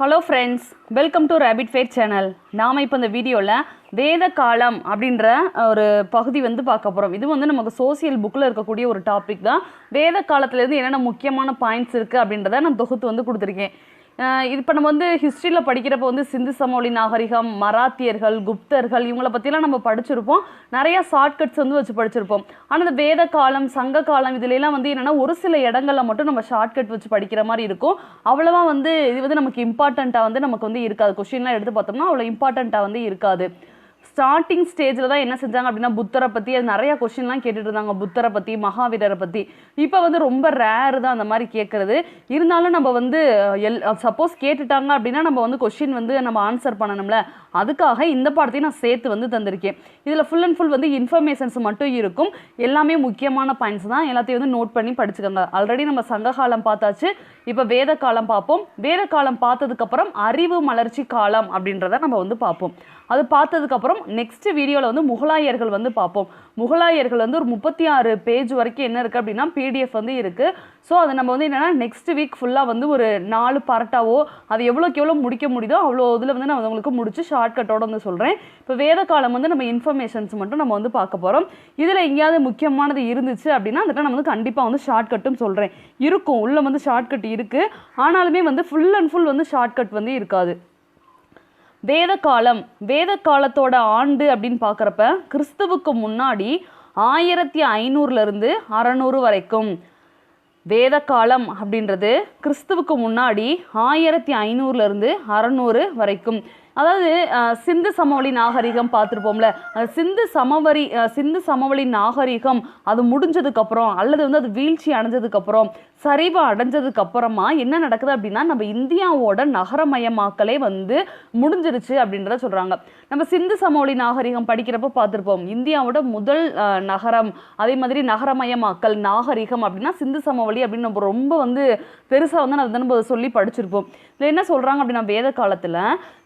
Hello friends welcome to rapid fat channel நாம் இப்போ இந்த வீடியோவில் வேத காலம் அப்படின்ற ஒரு பகுதி வந்து பார்க்க போகிறோம் இது வந்து நமக்கு சோசியல் புக்கில் இருக்கக்கூடிய ஒரு டாபிக் தான். வேத காலத்துலேருந்து என்னென்ன முக்கியமான பாயிண்ட்ஸ் இருக்குது அப்படின்றத நான் தொகுத்து வந்து கொடுத்துருக்கேன். இது இப்போ நம்ம வந்து ஹிஸ்ட்ரியில் படிக்கிறப்ப வந்து சிந்து சமோலி நாகரிகம் மராத்தியர்கள் குப்தர்கள் இவங்கள பற்றிலாம் நம்ம படிச்சிருப்போம். நிறைய ஷார்ட்கட்ஸ் வந்து வச்சு படிச்சிருப்போம். ஆனால் இந்த வேத காலம் சங்க காலம் இதுலலாம் வந்து என்னென்னா ஒரு சில இடங்களில் மட்டும் நம்ம ஷார்ட்கட் வச்சு படிக்கிற மாதிரி இருக்கும். அவ்வளோவா வந்து இது வந்து நமக்கு இம்பார்ட்டண்ட்டாக வந்து நமக்கு வந்து இருக்காது. கொஷின்லாம் எடுத்து பார்த்தோம்னா அவ்வளோ இம்பார்ட்டண்ட்டாக வந்து இருக்காது. ஸ்டார்டிங் ஸ்டேஜில் தான் என்ன செஞ்சாங்க அப்படின்னா புத்தரை பற்றி அது நிறையா கொஷின்லாம் கேட்டுட்டு இருந்தாங்க. புத்தரை பற்றி மகாவீரரை பற்றி இப்போ வந்து ரொம்ப ரேரு தான் அந்த மாதிரி கேட்குறது இருந்தாலும் நம்ம வந்து எல் சப்போஸ் கேட்டுட்டாங்க அப்படின்னா நம்ம வந்து கொஷின் வந்து நம்ம ஆன்சர் பண்ணணும்ல. அதுக்காக இந்த பாடத்தையும் நான் சேர்த்து வந்து தந்திருக்கேன். இதில் ஃபுல் அண்ட் ஃபுல் வந்து இன்ஃபர்மேஷன்ஸ் மட்டும் இருக்கும். எல்லாமே முக்கியமான பாயிண்ட்ஸ் தான். எல்லாத்தையும் வந்து நோட் பண்ணி படிச்சுக்கோங்க. ஆல்ரெடி நம்ம சங்க காலம் பார்த்தாச்சு. இப்போ வேத காலம் பார்ப்போம். வேத காலம் பார்த்ததுக்கப்புறம் அறிவு மலர்ச்சி காலம் அப்படின்றத நம்ம வந்து பார்ப்போம். அது பார்த்ததுக்கப்புறம் நெக்ஸ்ட் வீடியோவில் வந்து முகலாயர்கள் வந்து பார்ப்போம். முகலாயர்கள் வந்து ஒரு முப்பத்தி ஆறு பேஜ் வரைக்கும் என்ன இருக்குது அப்படின்னா பிடிஎஃப் வந்து இருக்குது ஸோ அதை நம்ம வந்து என்னென்னா நெக்ஸ்ட் வீக் ஃபுல்லாக வந்து ஒரு நாலு பார்ட்டாவோ அது எவ்வளோக்கு எவ்வளோ முடிக்க முடியுதோ அவ்வளோ இதில் வந்து நான் உங்களுக்கு முடிச்சு ஷார்ட்கட்டோட வந்து சொல்கிறேன் இப்போ வேத காலம் வந்து நம்ம இன்ஃபர்மேஷன்ஸ் மட்டும் நம்ம வந்து பார்க்க போகிறோம் இதில் எங்கேயாவது முக்கியமானது இருந்துச்சு அப்படின்னா அந்த நம்ம வந்து கண்டிப்பாக வந்து ஷார்ட்கட்டும் சொல்கிறேன் இருக்கும் உள்ளே வந்து ஷார்ட்கட் இருக்குது ஆனாலுமே வந்து ஃபுல் அண்ட் ஃபுல் வந்து ஷார்ட்கட் வந்து இருக்காது. வேத காலம் வேத காலத்தோட ஆண்டு அப்படின்னு பார்க்குறப்ப கிறிஸ்துவுக்கு முன்னாடி ஆயிரத்தி ஐநூறுலேருந்து அறநூறு வரைக்கும் வேத காலம் அப்படின்றது கிறிஸ்துவுக்கு முன்னாடி ஆயிரத்தி ஐநூறுலேருந்து அறநூறு வரைக்கும். அதாவது சிந்து சமவெளி நாகரிகம் பார்த்துருப்போம்ல சிந்து சமவெளி சிந்து சமவெளி நாகரிகம் அது முடிஞ்சதுக்கப்புறம் அல்லது வந்து அது வீழ்ச்சி அடைஞ்சதுக்கப்புறம் சரிவு அடைஞ்சதுக்கப்புறமா என்ன நடக்குது அப்படின்னா நம்ம இந்தியாவோட நகரமயமாக்கலே வந்து முடிஞ்சிருச்சு அப்படின்றத சொல்கிறாங்க நம்ம சிந்து சமவெளி நாகரிகம் படிக்கிறப்ப பார்த்துருப்போம் இந்தியாவோட முதல் நகரம் அதே மாதிரி நகரமயமாக்கல் நாகரிகம் அப்படின்னா சிந்து சமவெளி அப்படின்னு நம்ம ரொம்ப வந்து பெருசாக வந்து அதை நம்ம சொல்லி படிச்சிருப்போம். இதில் என்ன சொல்கிறாங்க அப்படின்னா வேத காலத்தில்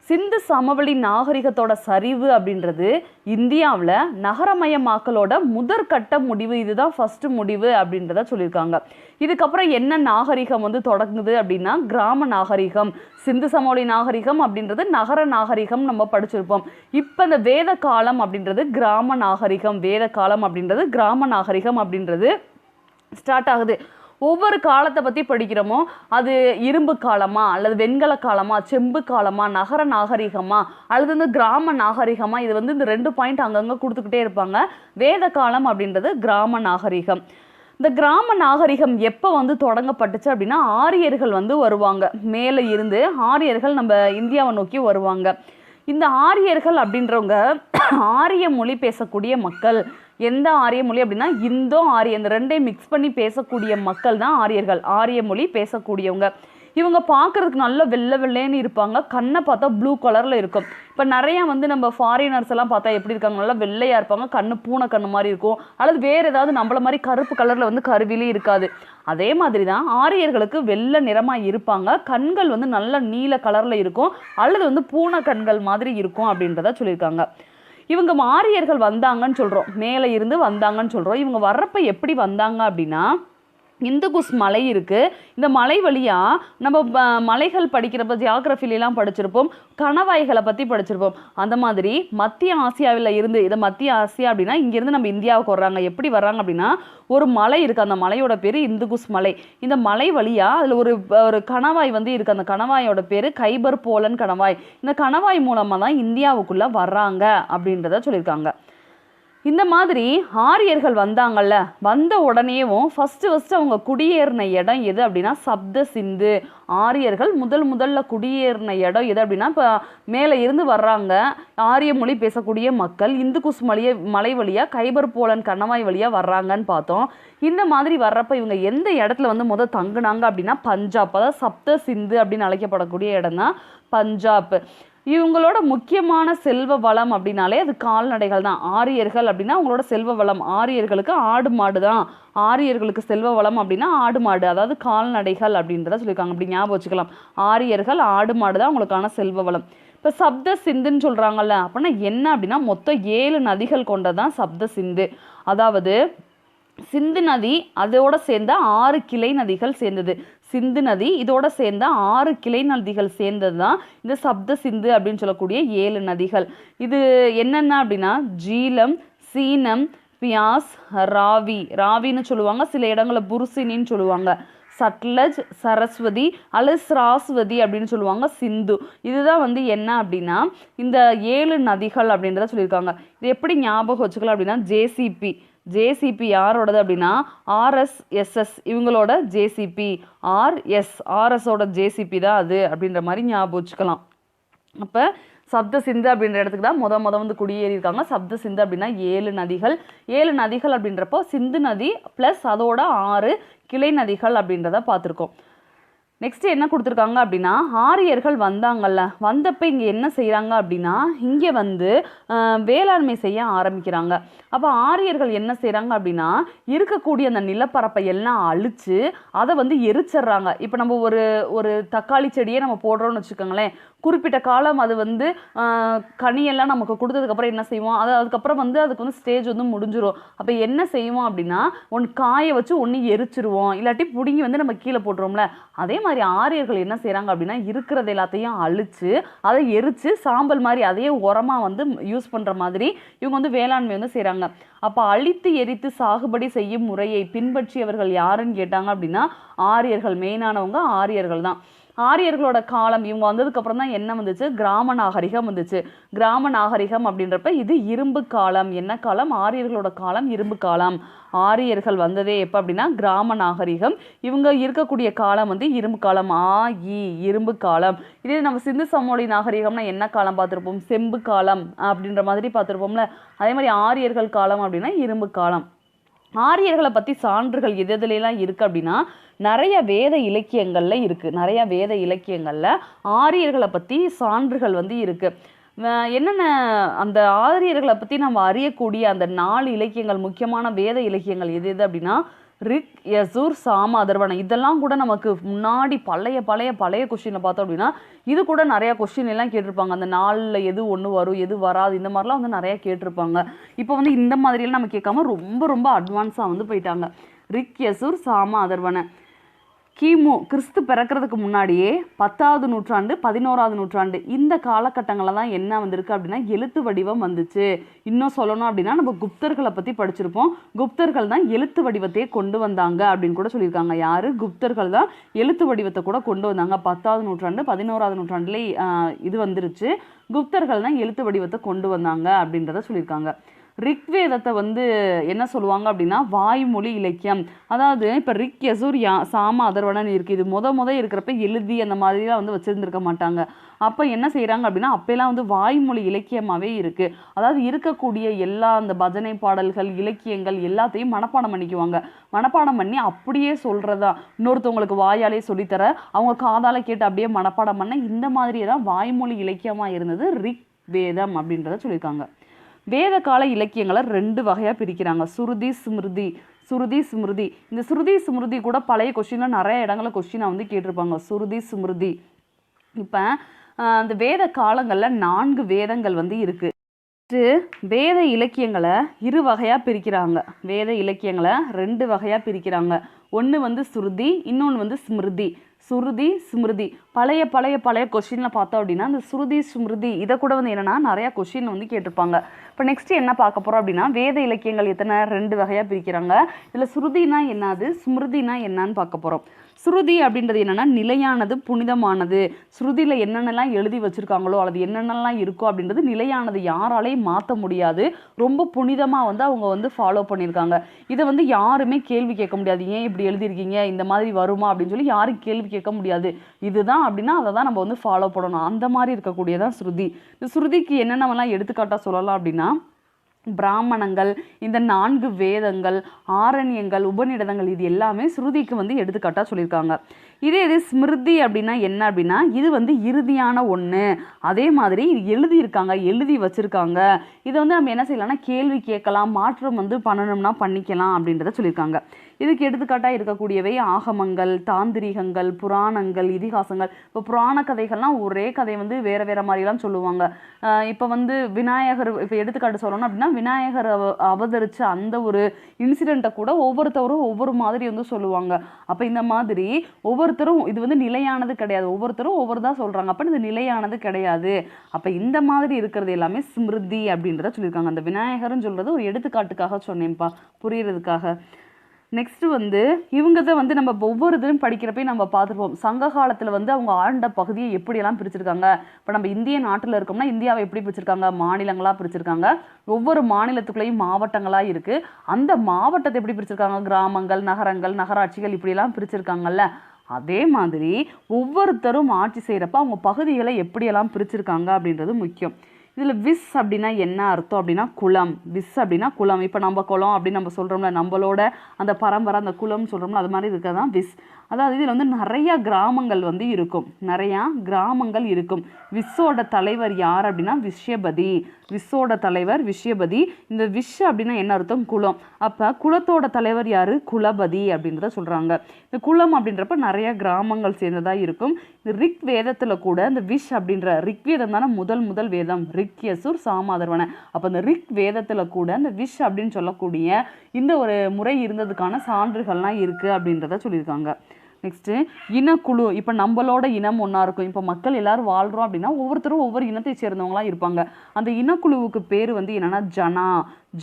சிந்து சமவெளி நாகரிகத்தோட சரிவு அப்படின்றது இந்தியாவில் நகரமயமாக்கலோட முதற்கட்ட முடிவு. இதுதான் ஃபர்ஸ்ட் முடிவு அப்படின்றத சொல்லியிருக்காங்க. இதுக்கப்புறம் என்ன நாகரிகம் வந்து தொடங்குது அப்படின்னா கிராம நாகரிகம் சிந்து சமவெளி நாகரிகம் அப்படின்றது நகர நாகரிகம் நம்ம படிச்சிருப்போம். இப்போ இந்த வேத காலம் அப்படின்றது கிராம நாகரிகம் வேத காலம் அப்படின்றது கிராம நாகரிகம் அப்படின்றது ஸ்டார்ட் ஆகுது. ஒவ்வொரு காலத்தை பற்றி படிக்கிறோமோ அது இரும்பு காலமா அல்லது வெண்கல காலமா செம்பு காலமா நகர நாகரிகமா அல்லது வந்து கிராம நாகரிகமா இது வந்து இந்த ரெண்டு பாயிண்ட் அங்கங்கே கொடுத்துக்கிட்டே இருப்பாங்க. வேத காலம் அப்படின்றது கிராம நாகரிகம். இந்த கிராம நாகரிகம் எப்போ வந்து தொடங்கப்பட்டுச்சு அப்படின்னா ஆரியர்கள் வந்து வருவாங்க. மேலே இருந்து ஆரியர்கள் நம்ம இந்தியாவை நோக்கி வருவாங்க. இந்த ஆரியர்கள் அப்படின்றவங்க ஆரிய மொழி பேசக்கூடிய மக்கள் எந்த ஆரிய மொழி அப்படின்னா இந்தோ ஆரிய. இந்த ரெண்டையும் மிக்ஸ் பண்ணி பேசக்கூடிய மக்கள் தான் ஆரியர்கள். ஆரிய மொழி பேசக்கூடியவங்க. இவங்க பார்க்கறதுக்கு நல்ல வெள்ளை வெள்ளைன்னு இருப்பாங்க. கண்ணை பார்த்தா ப்ளூ கலரில் இருக்கும். இப்போ நிறையா வந்து நம்ம ஃபாரினர்ஸ் எல்லாம் பார்த்தா எப்படி இருக்காங்க? நல்லா வெள்ளையாக இருப்பாங்க. கண்ணு பூனை கண்ணு மாதிரி இருக்கும். அல்லது வேறு ஏதாவது நம்மள மாதிரி கருப்பு கலரில் வந்து கருவிலே இருக்காது. அதே மாதிரி தான் ஆரியர்களுக்கு வெள்ளை நிறமாக இருப்பாங்க. கண்கள் வந்து நல்ல நீல கலரில் இருக்கும். அல்லது வந்து பூனை கண்கள் மாதிரி இருக்கும் அப்படின்றத சொல்லியிருக்காங்க. இவங்க மாரியர்கள் வந்தாங்கன்னு சொல்கிறோம் மேலே இருந்து வந்தாங்கன்னு சொல்கிறோம் இவங்க வர்றப்ப எப்படி வந்தாங்க அப்படின்னா இந்துகுஸ் மலை இருக்குது இந்த மலை வழியாக நம்ம மலைகள் படிக்கிறப்ப ஜியாகிரஃபிலாம் படிச்சிருப்போம். கணவாய்களை பற்றி படிச்சிருப்போம். அந்த மாதிரி மத்திய ஆசியாவில் இருந்து இதை மத்திய ஆசியா அப்படின்னா இங்கேருந்து நம்ம இந்தியாவுக்கு வர்றாங்க. எப்படி வர்றாங்க அப்படின்னா ஒரு மலை இருக்குது அந்த மலையோட பேர் இந்துகுஸ் மலை. இந்த மலை வழியாக அதில் ஒரு ஒரு கணவாய் வந்து இருக்குது அந்த கணவாயோட பேர் கைபர் போலன் கணவாய். இந்த கணவாய் மூலமாக தான் இந்தியாவுக்குள்ளே வர்றாங்க அப்படின்றத சொல்லியிருக்காங்க. இந்த மாதிரி ஆரியர்கள் வந்தாங்கல்ல வந்த உடனேவும் ஃபஸ்ட்டு ஃபஸ்ட்டு அவங்க குடியேறின இடம் எது அப்படின்னா சப்த சிந்து. ஆரியர்கள் முதல் முதல்ல குடியேறின இடம் எது அப்படின்னா இப்போ மேலே இருந்து வர்றாங்க. ஆரிய மொழி பேசக்கூடிய மக்கள் இந்துகுஸ் மலைய மலை வழியாக கைபர் போலன் கண்ணமாய் வழியாக வர்றாங்கன்னு பார்த்தோம். இந்த மாதிரி வர்றப்ப இவங்க எந்த இடத்துல வந்து முதல் தங்குனாங்க அப்படின்னா பஞ்சாப் அதாவது சப்த சிந்து அப்படின்னு அழைக்கப்படக்கூடிய இடம் தான் பஞ்சாப். இவங்களோட முக்கியமான செல்வ வளம் அப்படின்னாலே அது கால்நடைகள் தான். ஆரியர்கள் அப்படின்னா அவங்களோட செல்வ வளம். ஆரியர்களுக்கு ஆடு மாடு தான். ஆரியர்களுக்கு செல்வ வளம் அப்படின்னா ஆடு மாடு. அதாவது கால்நடைகள் அப்படின்றத சொல்லியிருக்காங்க. அப்படி ஞாபகம் வச்சுக்கலாம். ஆரியர்கள் ஆடு மாடு தான் அவங்களுக்கான செல்வ வளம். இப்போ சப்த சிந்துன்னு சொல்கிறாங்கல்ல அப்படின்னா என்ன அப்படின்னா மொத்தம் ஏழு நதிகள் கொண்டது தான் சப்த சிந்து. அதாவது சிந்து நதி அதோட சேர்ந்த ஆறு கிளை நதிகள் சேர்ந்தது. சிந்து நதி இதோட சேர்ந்த ஆறு கிளை நதிகள் சேர்ந்தது தான் இந்த சப்த சிந்து அப்படின்னு சொல்லக்கூடிய ஏழு நதிகள். இது என்னென்ன அப்படின்னா ஜீலம் சீனம் பியாஸ் ராவி. ராவின்னு சொல்லுவாங்க சில இடங்களில் புருசினின்னு சொல்லுவாங்க. சட்லஜ் சரஸ்வதி அல்லது சராஸ்வதி அப்படின்னு சொல்லுவாங்க சிந்து. இதுதான் வந்து என்ன அப்படின்னா இந்த ஏழு நதிகள் அப்படின்றத சொல்லியிருக்காங்க. இது எப்படி ஞாபகம் வச்சுக்கலாம் அப்படின்னா ஜேசிபி ஜேசிபி யாரோடது அப்படின்னா? ஆர்எஸ்எஸ்எஸ் இவங்களோட ஜேசிபி ஆர்எஸ் ஆர்எஸோட ஜேசிபி தான் அது அப்படின்ற மாதிரி ஞாபகம் வச்சுக்கலாம். அப்போ சப்த சிந்து அப்படின்ற இடத்துக்கு தான் முத முத வந்து குடியேறியிருக்காங்க. சப்த சிந்து அப்படின்னா ஏழு நதிகள். ஏழு நதிகள் அப்படின்றப்போ சிந்து நதி ப்ளஸ் அதோட ஆறு கிளை நதிகள் அப்படின்றத பார்த்துருக்கோம். நெக்ஸ்ட் என்ன கொடுத்துருக்காங்க அப்படின்னா ஆரியர்கள் வந்தாங்கல்ல. வந்தப்போ இங்கே என்ன செய்கிறாங்க அப்படின்னா இங்கே வந்து வேளாண்மை செய்ய ஆரம்பிக்கிறாங்க. அப்போ ஆரியர்கள் என்ன செய்கிறாங்க அப்படின்னா இருக்கக்கூடிய அந்த நிலப்பரப்பை எல்லாம் அழித்து அதை வந்து எரிச்சிடுறாங்க இப்போ நம்ம ஒரு ஒரு தக்காளி செடியே நம்ம போடுறோம்னு வச்சுக்கோங்களேன். குறிப்பிட்ட காலம் அது வந்து கனியெல்லாம் நமக்கு கொடுத்ததுக்கப்புறம் என்ன செய்வோம்? அது அதுக்கப்புறம் வந்து அதுக்கு வந்து ஸ்டேஜ் வந்து முடிஞ்சிடும் அப்போ என்ன செய்வோம் அப்படின்னா ஒன்று காய வச்சு ஒன்று எரிச்சிருவோம். இல்லாட்டி பிடுங்கி வந்து நம்ம கீழே போட்டுருவோம்ல. அதே மாதிரி ஆரியர்கள் என்ன செய்கிறாங்க அப்படின்னா இருக்கிறது எல்லாத்தையும் அழித்து அதை எரித்து சாம்பல் மாதிரி அதையே உரமாக வந்து யூஸ் பண்ணுற மாதிரி இவங்க வந்து வேளாண்மை வந்து செய்கிறாங்க அப்போ அழித்து எரித்து சாகுபடி செய்யும் முறையை பின்பற்றியவர்கள் யாருன்னு கேட்டாங்க அப்படின்னா ஆரியர்கள் மெயினானவங்க ஆரியர்கள் தான். ஆரியர்களோட காலம் இவங்க வந்ததுக்கு அப்புறம் தான் என்ன வந்துச்சு? கிராம நாகரிகம் வந்துச்சு. கிராம நாகரிகம் அப்படின்றப்ப இது இரும்பு காலம். என்ன காலம்? ஆரியர்களோட காலம் இரும்பு காலம். ஆரியர்கள் வந்ததே எப்போ அப்படின்னா கிராம நாகரிகம். இவங்க இருக்கக்கூடிய காலம் வந்து இரும்பு காலம். ஆ இ இரும்பு காலம். இதே நம்ம சிந்து சமோலி நாகரிகம்னா என்ன காலம் பார்த்துருப்போம்? செம்பு காலம் அப்படின்ற மாதிரி பார்த்துருப்போம்ல. அதே மாதிரி ஆரியர்கள் காலம் அப்படின்னா இரும்பு காலம். ஆரியர்களை பற்றி சான்றுகள் எது எதுலாம் இருக்குது அப்படின்னா நிறைய வேத இலக்கியங்களில் இருக்குது நிறைய வேத இலக்கியங்களில் ஆரியர்களை பற்றி சான்றுகள் வந்து இருக்குது என்னென்ன அந்த ஆரியர்களை பற்றி நம்ம அறியக்கூடிய அந்த நாலு இலக்கியங்கள் முக்கியமான வேத இலக்கியங்கள் எது எது அப்படின்னா ரிக் யசூர் சாம அதர்வன இதெல்லாம் கூட நமக்கு முன்னாடி பழைய பழைய பழைய கொஷினில் பார்த்தோம் அப்படின்னா இது கூட நிறையா கொஷின் எல்லாம் கேட்டிருப்பாங்க. அந்த நாளில் எது ஒன்று வரும் எது வராது இந்த மாதிரிலாம் வந்து நிறையா கேட்டிருப்பாங்க. இப்போ வந்து இந்த மாதிரியெல்லாம் நம்ம கேட்காம ரொம்ப ரொம்ப அட்வான்ஸாக வந்து போயிட்டாங்க. ரிக் யசூர் சாம அதர்வன கிமு கிறிஸ்து பிறக்கிறதுக்கு முன்னாடியே பத்தாவது நூற்றாண்டு பதினோராவது நூற்றாண்டு இந்த காலகட்டங்களில் தான் என்ன வந்திருக்கு அப்படின்னா எழுத்து வடிவம் வந்துச்சு. இன்னும் சொல்லணும் அப்படின்னா நம்ம குப்தர்களை பற்றி படிச்சிருப்போம். குப்தர்கள் தான் எழுத்து வடிவத்தையே கொண்டு வந்தாங்க அப்படின்னு கூட சொல்லியிருக்காங்க. யார்? குப்தர்கள் தான் எழுத்து வடிவத்தை கூட கொண்டு வந்தாங்க. பத்தாவது நூற்றாண்டு பதினோராவது நூற்றாண்டுலேயே இது வந்துருச்சு. குப்தர்கள் தான் எழுத்து வடிவத்தை கொண்டு வந்தாங்க அப்படின்றத சொல்லியிருக்காங்க. ரிக்வேதத்தை வந்து என்ன சொல்லுவாங்க அப்படின்னா வாய்மொழி இலக்கியம். அதாவது இப்போ ரிக் யசூர் யா சாம அதர்வனன் இருக்குது இது முத முத இருக்கிறப்ப எழுதி அந்த மாதிரிலாம் வந்து வச்சுருந்துருக்க மாட்டாங்க. அப்போ என்ன செய்கிறாங்க அப்படின்னா அப்போலாம் வந்து வாய்மொழி இலக்கியமாகவே இருக்குது அதாவது இருக்கக்கூடிய எல்லா அந்த பஜனை பாடல்கள் இலக்கியங்கள் எல்லாத்தையும் மனப்பாடம் பண்ணிக்குவாங்க. மனப்பாடம் பண்ணி அப்படியே சொல்கிறதா இன்னொருத்தவங்களுக்கு வாயாலே சொல்லித்தர அவங்க காதால் கேட்டு அப்படியே மனப்பாடம் பண்ண இந்த மாதிரியே தான் வாய்மொழி இலக்கியமாக இருந்தது ரிக் வேதம் அப்படின்றத சொல்லியிருக்காங்க. வேத கால இலக்கியங்களை ரெண்டு வகையாக பிரிக்கிறாங்க. சுருதி ஸ்மிருதி சுருதி ஸ்மிருதி. இந்த சுருதி ஸ்மிருதி கூட பழைய கொஷினில் நிறைய இடங்களில் கொஷினாக வந்து கேட்டிருப்பாங்க. சுருதி ஸ்மிருதி. இப்போ அந்த வேத காலங்களில் நான்கு வேதங்கள் வந்து இருக்குது வேத இலக்கியங்களை இரு வகையாக பிரிக்கிறாங்க. வேத இலக்கியங்களை ரெண்டு வகையாக பிரிக்கிறாங்க. ஒன்று வந்து சுருதி இன்னொன்று வந்து ஸ்மிருதி. சுருதி ஸ்மிருதி. பழைய பழைய பழைய கொஷினில் பார்த்தோம் அப்படின்னா அந்த சுருதி ஸ்மிருதி இதை கூட வந்து என்னென்னா நிறையா கொஷின் வந்து கேட்டிருப்பாங்க. இப்போ நெக்ஸ்ட் என்ன பார்க்க போகிறோம் அப்படின்னா வேத இலக்கியங்கள் எத்தனை ரெண்டு வகையாக பிரிக்கிறாங்க. இதில் சுருதினா என்னது ஸ்மிருதினா என்னன்னு பார்க்க போகிறோம் ஸ்ருதி அப்படின்றது என்னென்னா நிலையானது புனிதமானது. ஸ்ருதியில் என்னென்னலாம் எழுதி வச்சுருக்காங்களோ அல்லது என்னென்னலாம் இருக்கோ அப்படின்றது நிலையானது யாராலையும் மாற்ற முடியாது. ரொம்ப புனிதமாக வந்து அவங்க வந்து ஃபாலோ பண்ணியிருக்காங்க. இதை வந்து யாருமே கேள்வி கேட்க முடியாது. ஏன் இப்படி எழுதியிருக்கீங்க? இந்த மாதிரி வருமா? அப்படின்னு சொல்லி யாரும் கேள்வி கேட்க முடியாது. இதுதான் அப்படின்னா அதை தான் நம்ம வந்து ஃபாலோ பண்ணணும். அந்த மாதிரி இருக்கக்கூடியதான் ஸ்ருதி. இந்த ஸ்ருதிக்கு என்னென்னலாம் எடுத்துக்காட்டாக சொல்லலாம் அப்படின்னா பிராமணங்கள் இந்த நான்கு வேதங்கள் ஆரண்யங்கள் உபநிடதங்கள் இது எல்லாமே ஸ்ருதிக்கு வந்து எடுத்துக்காட்டாக சொல்லியிருக்காங்க. இதே இது ஸ்மிருதி அப்படின்னா என்ன அப்படின்னா இது வந்து இறுதியான ஒன்று அதே மாதிரி இது எழுதியிருக்காங்க எழுதி வச்சுருக்காங்க. இதை வந்து நம்ம என்ன செய்யலாம்னா கேள்வி கேட்கலாம் மாற்றம் வந்து பண்ணணும்னா பண்ணிக்கலாம் அப்படின்றத சொல்லியிருக்காங்க. இதுக்கு எடுத்துக்காட்டாக இருக்கக்கூடியவை ஆகமங்கள் தாந்திரிகங்கள் புராணங்கள் இதிகாசங்கள். இப்போ புராண கதைகள்லாம் ஒரே கதை வந்து வேறு வேறு மாதிரிலாம் சொல்லுவாங்க. இப்போ வந்து விநாயகர் இப்போ எடுத்துக்காட்டு சொல்லணும் அப்படின்னா விநாயகர் அவ அவதரித்த அந்த ஒரு இன்சிடெண்ட்டை கூட ஒவ்வொருத்தரும் ஒவ்வொரு மாதிரி வந்து சொல்லுவாங்க. அப்போ இந்த மாதிரி ஒவ்வொருத்தரும் இது வந்து நிலையானது கிடையாது. ஒவ்வொருத்தரும் ஒவ்வொரு தான் சொல்கிறாங்க அப்போ இது நிலையானது கிடையாது. அப்போ இந்த மாதிரி இருக்கிறது எல்லாமே ஸ்மிருதி அப்படின்றத சொல்லியிருக்காங்க. அந்த விநாயகர்னு சொல்கிறது ஒரு எடுத்துக்காட்டுக்காக சொன்னேன்ப்பா. புரியறதுக்காக. நெக்ஸ்ட்டு வந்து இவங்க தான் வந்து நம்ம ஒவ்வொரு இதுலையும் படிக்கிறப்பையும் நம்ம பார்த்துருப்போம். சங்க காலத்தில் வந்து அவங்க ஆண்ட பகுதியை எப்படியெல்லாம் பிரிச்சிருக்காங்க? இப்போ நம்ம இந்திய நாட்டில் இருக்கோம்னா இந்தியாவை எப்படி பிரிச்சிருக்காங்க? மாநிலங்களாக பிரிச்சிருக்காங்க. ஒவ்வொரு மாநிலத்துக்குள்ளேயும் மாவட்டங்களாக இருக்குது அந்த மாவட்டத்தை எப்படி பிரிச்சிருக்காங்க? கிராமங்கள் நகரங்கள் நகராட்சிகள் இப்படியெல்லாம் பிரிச்சிருக்காங்கல்ல. அதே மாதிரி ஒவ்வொருத்தரும் ஆட்சி செய்கிறப்ப அவங்க பகுதிகளை எப்படியெல்லாம் பிரிச்சிருக்காங்க அப்படின்றது முக்கியம். இதில் விஸ் அப்படின்னா என்ன அர்த்தம் அப்படின்னா குளம். விஸ் அப்படின்னா குளம். இப்போ நம்ம குளம் அப்படின்னு நம்ம சொல்கிறோம்ல நம்மளோட அந்த பரம்பரை அந்த குளம்னு சொல்கிறோம்ல அது மாதிரி இருக்கிறது தான் விஸ் அதாவது இதில் வந்து நிறையா கிராமங்கள் வந்து இருக்கும். நிறையா கிராமங்கள் இருக்கும். விஸ்ஸோட தலைவர் யார் அப்படின்னா விஷ்யபதி. விஸ்ஸோட தலைவர் விஷ்யபதி. இந்த விஷ் அப்படின்னா என்ன அர்த்தம்? குலம் அப்போ குலத்தோட தலைவர் யார்? குலபதி அப்படின்றத சொல்கிறாங்க இந்த குலம் அப்படின்றப்ப நிறைய கிராமங்கள் சேர்ந்ததாக இருக்கும். இந்த ரிக் வேதத்தில் கூட இந்த விஷ் அப்படின்ற ரிக் வேதம் தானே முதல் முதல் வேதம். ரிக் யசுர் சாமாதர்வன. அப்போ இந்த ரிக் வேதத்தில் கூட இந்த விஷ் அப்படின்னு சொல்லக்கூடிய இந்த ஒரு முறை இருந்ததுக்கான சான்றுகள்லாம் இருக்குது அப்படின்றத சொல்லியிருக்காங்க. நெக்ஸ்ட்டு இனக்குழு. இப்போ நம்மளோட இனம் ஒன்றா இருக்கும். இப்போ மக்கள் எல்லாரும் வாழ்கிறோம் அப்படின்னா ஒவ்வொருத்தரும் ஒவ்வொரு இனத்தை சேர்ந்தவங்களாம் இருப்பாங்க. அந்த இனக்குழுவுக்கு பேர் வந்து என்னென்னா ஜனா